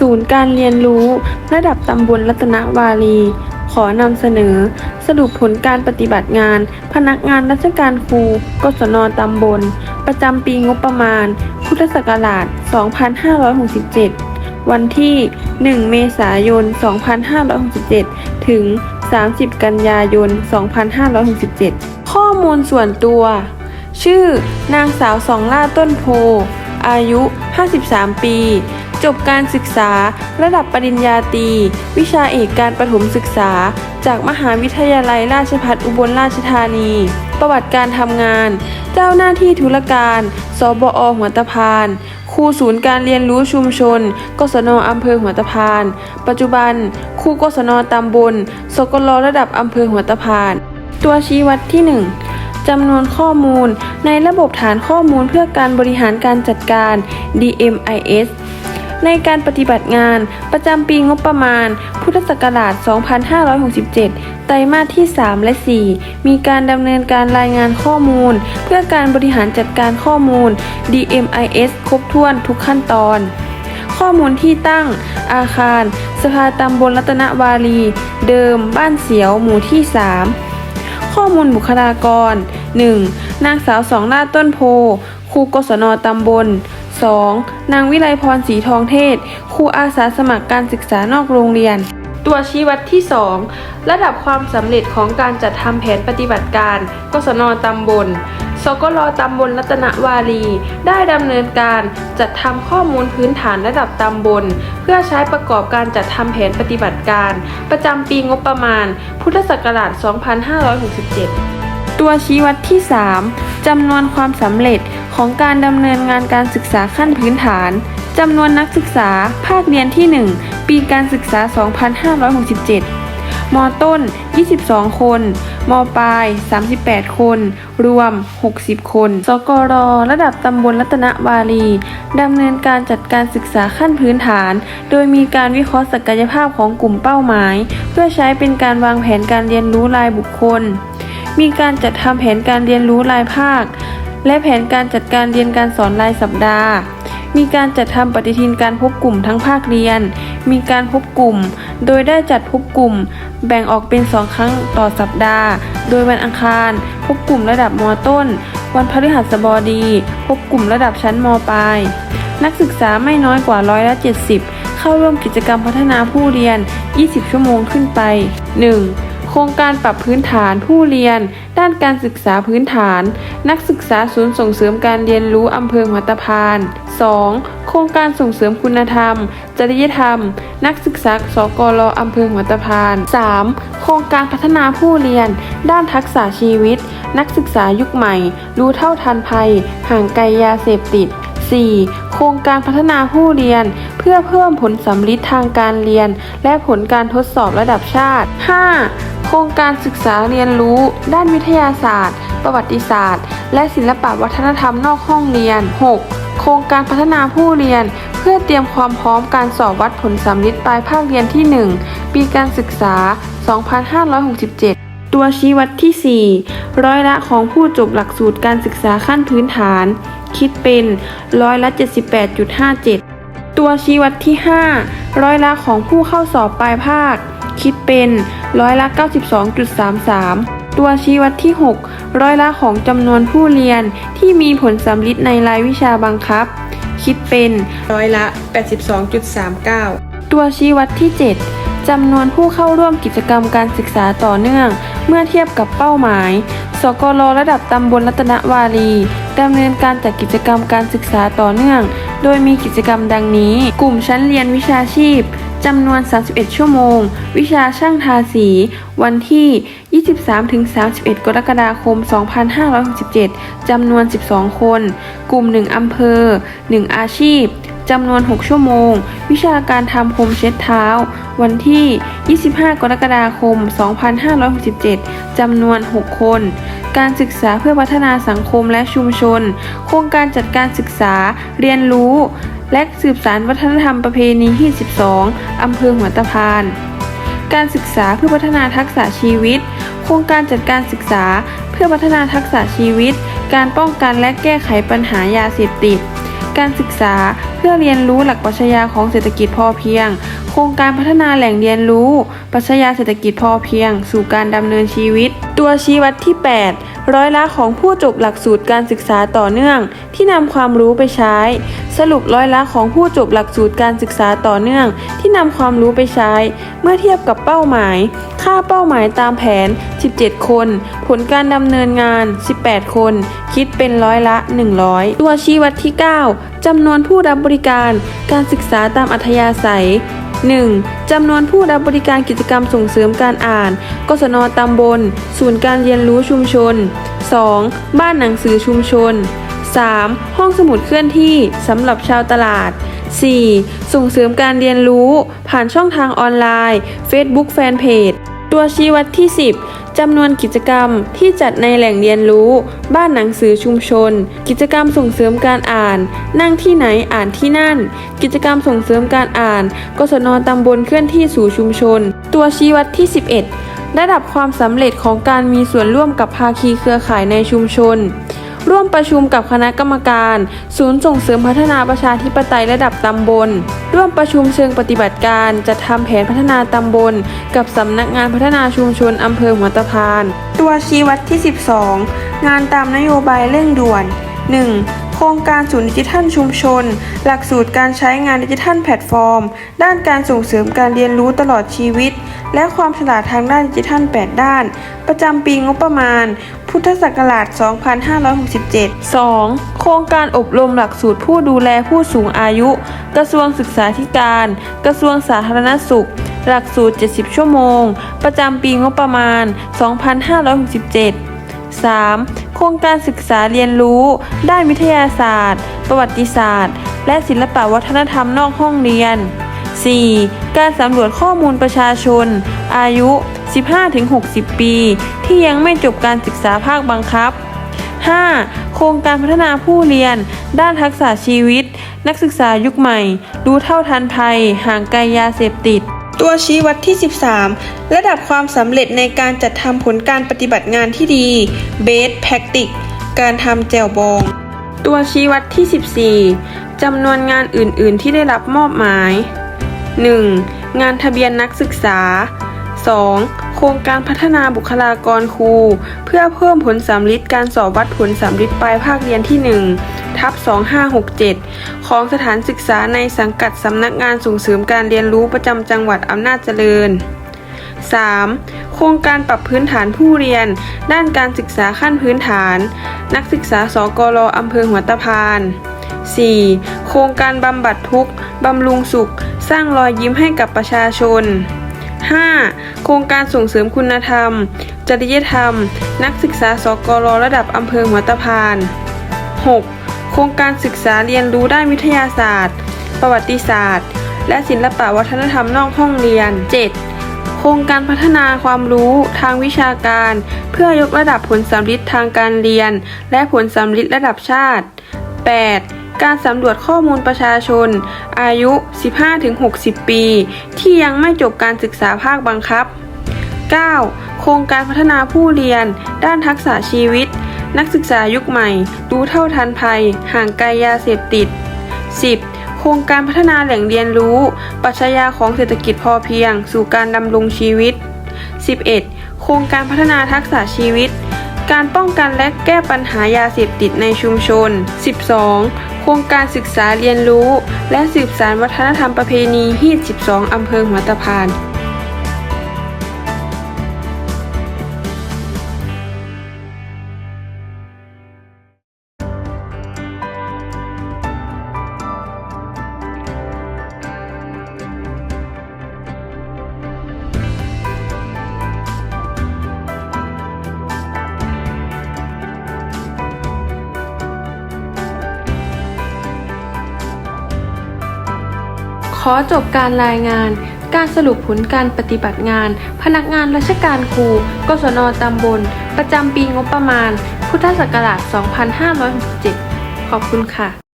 ศูนย์การเรียนรู้ ระดับตำบลรัตนวารี ขอนำเสนอ สรุปผลการปฏิบัติงาน พนักงานราชการครู กศนตำบล ประจำปีงบประมาณ พุทธศักราช 2567 วันที่ 1 เมษายน 2567 ถึง 30 กันยายน 2567 ข้อมูลส่วนตัว ชื่อ นางสาวสองล่าต้นโพ อายุ 53 ปี จบการศึกษา ระดับปริญญาตรีวิชาเอกการประถมศึกษา จากมหาวิทยาลัยราชภัฏอุบลราชธานี ประวัติการทำงาน เจ้าหน้าที่ธุรการ สบอหัวตะพานครูศูนย์การเรียนรู้ชุมชน กศนอำเภอหัวตะพาน ปัจจุบันครูกศนตำบล สกลระดับอำเภอหัวตะพาน ตัวชี้วัดที่ 1จำนวนข้อมูลในระบบฐานข้อมูลเพื่อการบริหารการจัดการ DMIS ในการปฏิบัติงานประจำปีงบประมาณ พุทธศักราช 2567 ไตรมาสที่ 3 และ 4 มีการดำเนินการรายงานข้อมูล เพื่อการบริหารจัดการข้อมูล DMIS ครบถ้วนทุกขั้นตอน ข้อมูลที่ตั้ง อาคาร สภาตำบลรัตนวารี เดิม บ้านเสียวหมู่ที่ 3 ข้อมูลบุคลากร 1. นางสาวสองลาต้นโพครูกศนตำบล 2. นางวิไลพรศรีทองเทศ ครูอาสาสมัครการศึกษานอกโรงเรียน ตัวชี้วัดที่ 2 ระดับความสำเร็จของการจัดทำแผนปฏิบัติการ กศนตำบล สกลตำบลรัตนวารี ได้ดำเนินการจัดทำข้อมูลพื้นฐานระดับตำบล เพื่อใช้ประกอบการจัดทำแผนปฏิบัติการ ประจำปีงบประมาณ พุทธศักราช 2567 ตัวชี้วัดที่ 3จำนวนความสำเร็จของการดำเนินงานการศึกษาขั้นพื้นฐานจำนวนนักศึกษา ภาคเรียนที่ 1 ปีการศึกษา 2567 มต้น 22 คน มปลาย 38 คน รวม 60 คน สกร ระดับตำบลรัตนวารีดำเนินการจัดการศึกษาขั้นพื้นฐาน โดยมีการวิเคราะห์ศักยภาพของกลุ่มเป้าหมาย เพื่อใช้เป็นการวางแผนการเรียนรู้รายบุคคล มีการจัดทำแผนการเรียนรู้รายภาค และแผนการจัดการเรียนการสอนรายสัปดาห์ มีการจัดทำปฏิทินการพบกลุ่มทั้งภาคเรียน มีการพบกลุ่ม โดยได้จัดพบกลุ่ม แบ่งออกเป็นสองครั้งต่อสัปดาห์ โดยวันอังคาร พบกลุ่มระดับมต้น วันพฤหัสบดี พบกลุ่มระดับชั้นมปลาย นักศึกษาไม่น้อยกว่าร้อยละ70เข้าร่วมกิจกรรมพัฒนาผู้เรียน 20 ชั่วโมงขึ้นไป 1. โครงการปรับพื้นฐานผู้เรียน ด้านการศึกษาพื้นฐาน นักศึกษาศูนย์ส่งเสริมการเรียนรู้อำเภอหัวตะพาน 2. โครงการส่งเสริมคุณธรรม จริยธรรม นักศึกษาสกลอำเภอหัวตะพาน 3. โครงการพัฒนาผู้เรียน ด้านทักษะชีวิต นักศึกษายุคใหม่ รู้เท่าทันภัย ห่างไกลยาเสพติด 4. โครงการพัฒนาผู้เรียน เพื่อเพิ่มผลสำลิดทางการเรียน และผลการทดสอบระดับชาติ 5. โครงการศึกษาเรียนรู้ ด้านวิทยาศาสตร์ ประวัติศาสตร์ และศิลปวัฒนธรรมนอกห้องเรียน 6. โครงการพัฒนาผู้เรียน เพื่อเตรียมความพร้อมการสอบวัดผลสำลิดปลายภาคเรียนที่ 1 ปีการศึกษา 2567ตัวชี้วัดที่ 4 ร้อยละของผู้จบหลักสูตรการศึกษาขั้นพื้นฐาน คิดเป็นร้อยละ 78.57 ตัวชี้วัดที่ 5 ร้อยละของผู้เข้าสอบปลายภาค คิดเป็นร้อยละ 92.33 ตัวชี้วัดที่ 6 ร้อยละของจำนวนผู้เรียนที่มีผลสำลิดในรายวิชาบังคับ คิดเป็นร้อยละ 82.39 ตัวชี้วัดที่ 7จำนวนผู้เข้าร่วมกิจกรรมการศึกษาต่อเนื่อง เมื่อเทียบกับเป้าหมาย สกลระดับตำบลรัตนวารีดำเนินการจัดกิจกรรมการศึกษาต่อเนื่อง โดยมีกิจกรรมดังนี้ กลุ่มชั้นเรียนวิชาชีพจำนวน 31 ชั่วโมง วิชาช่างทาสี วันที่ 23-31 กรกฎาคม 2567 จำนวน 12 คน กลุ่ม 1 อำเภอ 1 อาชีพ จำนวน 6 ชั่วโมง วิชาการทำพรมเช็ดเท้า วันที่ 25 กรกฎาคม 2567 จำนวน 6 คน การศึกษาเพื่อพัฒนาสังคมและชุมชน โครงการจัดการศึกษา เรียนรู้ และสืบสานวัฒนธรรมประเพณีที่ 12 อำเภอหัวตะพาน การศึกษาเพื่อพัฒนาทักษะชีวิต โครงการจัดการศึกษาเพื่อพัฒนาทักษะชีวิต การป้องกันและแก้ไขปัญหายาเสพติด การศึกษาเพื่อเรียนรู้หลักปรัชญาของเศรษฐกิจพอเพียง โครงการพัฒนาแหล่งเรียนรู้ ปรัชญาเศรษฐกิจพอเพียง สู่การดำเนินชีวิต ตัวชี้วัดที่ 8 ร้อยละของผู้จบหลักสูตรการศึกษาต่อเนื่อง ที่นำความรู้ไปใช้ สรุปร้อยละของผู้จบหลักสูตรการศึกษาต่อเนื่อง ที่นำความรู้ไปใช้ เมื่อเทียบกับเป้าหมาย ค่าเป้าหมายตามแผน 17 คน ผลการดำเนินงาน 18 คน คิดเป็นร้อยละ 100 ตัวชี้วัดที่ 9จำนวนผู้รับบริการ การศึกษาตามอัธยาศัย 1. จำนวนผู้รับบริการกิจกรรมส่งเสริมการอ่าน กศนตำบล ศูนย์การเรียนรู้ชุมชน 2. บ้านหนังสือชุมชน 3. ห้องสมุดเคลื่อนที่สำหรับชาวตลาด 4. ส่งเสริมการเรียนรู้ ผ่านช่องทางออนไลน์ Facebook Fanpage ตัวชี้วัดที่ 10 จำนวนกิจกรรมที่จัดในแหล่งเรียนรู้ บ้านหนังสือชุมชน กิจกรรมส่งเสริมการอ่าน นั่งที่ไหนอ่านที่นั่น กิจกรรมส่งเสริมการอ่าน กศนตำบลเคลื่อนที่สู่ชุมชน ตัวชี้วัดที่ 11 ระดับความสำเร็จของการมีส่วนร่วมกับภาคีเครือข่ายในชุมชน ร่วมประชุมกับคณะกรรมการ ศูนย์ส่งเสริมพัฒนาประชาธิปไตยระดับตำบล ร่วมประชุมเชิงปฏิบัติการจัดทำแผนพัฒนาตำบล กับสำนักงานพัฒนาชุมชนอำเภอหัวตะพาน ตัวชี้วัดที่ 12 งานตามนโยบายเร่งด่วน 1. โครงการศูนย์ดิจิทัลชุมชน หลักสูตรการใช้งานดิจิทัลแพลตฟอร์ม ด้านการส่งเสริมการเรียนรู้ตลอดชีวิต และความฉลาดทางด้านดิจิทัล 8 ด้าน ประจำปีงบประมาณ พุทธศักราช 2567 2. โครงการอบรมหลักสูตรผู้ดูแลผู้สูงอายุ กระทรวงศึกษาธิการ กระทรวงสาธารณสุข หลักสูตร 70 ชั่วโมง ประจำปีงบประมาณ 2567 3. โครงการศึกษาเรียนรู้ ด้านวิทยาศาสตร์ ประวัติศาสตร์ และศิลปวัฒนธรรมนอกห้องเรียน 4. การสำรวจข้อมูลประชาชน อายุ 15-60 ปี ที่ยังไม่จบการศึกษาภาคบังคับ 5. โครงการพัฒนาผู้เรียน ด้านทักษะชีวิต นักศึกษายุคใหม่ รู้เท่าทันภัย ห่างไกลยาเสพติด ตัวชี้วัดที่ 13 ระดับความสำเร็จในการจัดทำผลการปฏิบัติงานที่ดี Best Practice การทำแจวบอง ตัวชี้วัดที่ 14จำนวนงานอื่น ๆ ที่ได้รับมอบหมาย 1. งานทะเบียนนักศึกษา 2. โครงการพัฒนาบุคลากรครู เพื่อเพิ่มผลสำลิดการสอบวัดผลสำลิดปลายภาคเรียนที่ 1 ทับ2567 ของสถานศึกษาในสังกัดสำนักงานส่งเสริมการเรียนรู้ประจำจังหวัดอำนาจเจริญ 3. โครงการปรับพื้นฐานผู้เรียน ด้านการศึกษาขั้นพื้นฐาน นักศึกษาสกรอำเภอหัวตะพาน 4. โครงการบำบัดทุกข์บำรุงสุข สร้างรอยยิ้มให้กับประชาชน 5. โครงการส่งเสริมคุณธรรม จริยธรรม นักศึกษาสกรระดับอำเภอหัวตะพาน 6. โครงการศึกษาเรียนรู้ด้านวิทยาศาสตร์ ประวัติศาสตร์ และศิลปวัฒนธรรมนอกห้องเรียน 7. โครงการพัฒนาความรู้ทางวิชาการ เพื่อยกระดับผลสำลิดทางการเรียน และผลสำลิดระดับชาติ 8. การสำรวจข้อมูลประชาชน อายุ 15-60 ปี ที่ยังไม่จบการศึกษาภาคบังคับ 9. โครงการพัฒนาผู้เรียน ด้านทักษะชีวิต นักศึกษายุคใหม่ รู้เท่าทันภัย ห่างไกลยาเสพติด 10. โครงการพัฒนาแหล่งเรียนรู้ ปรัชญาของเศรษฐกิจพอเพียง สู่การดำรงชีวิต 11. โครงการพัฒนาทักษะชีวิต การป้องกันและแก้ปัญหายาเสพติดในชุมชน 12. โครงการศึกษาเรียนรู้ และสืบสานวัฒนธรรมประเพณีฮีด12 อำเภอหัวตะพาน อจบการรายงาน การสรุปผลการปฏิบัติงาน พนักงานราชการครู กศนตำบล ประจำปีงบประมาณ พุทธศักราช 2567 ขอบคุณค่ะ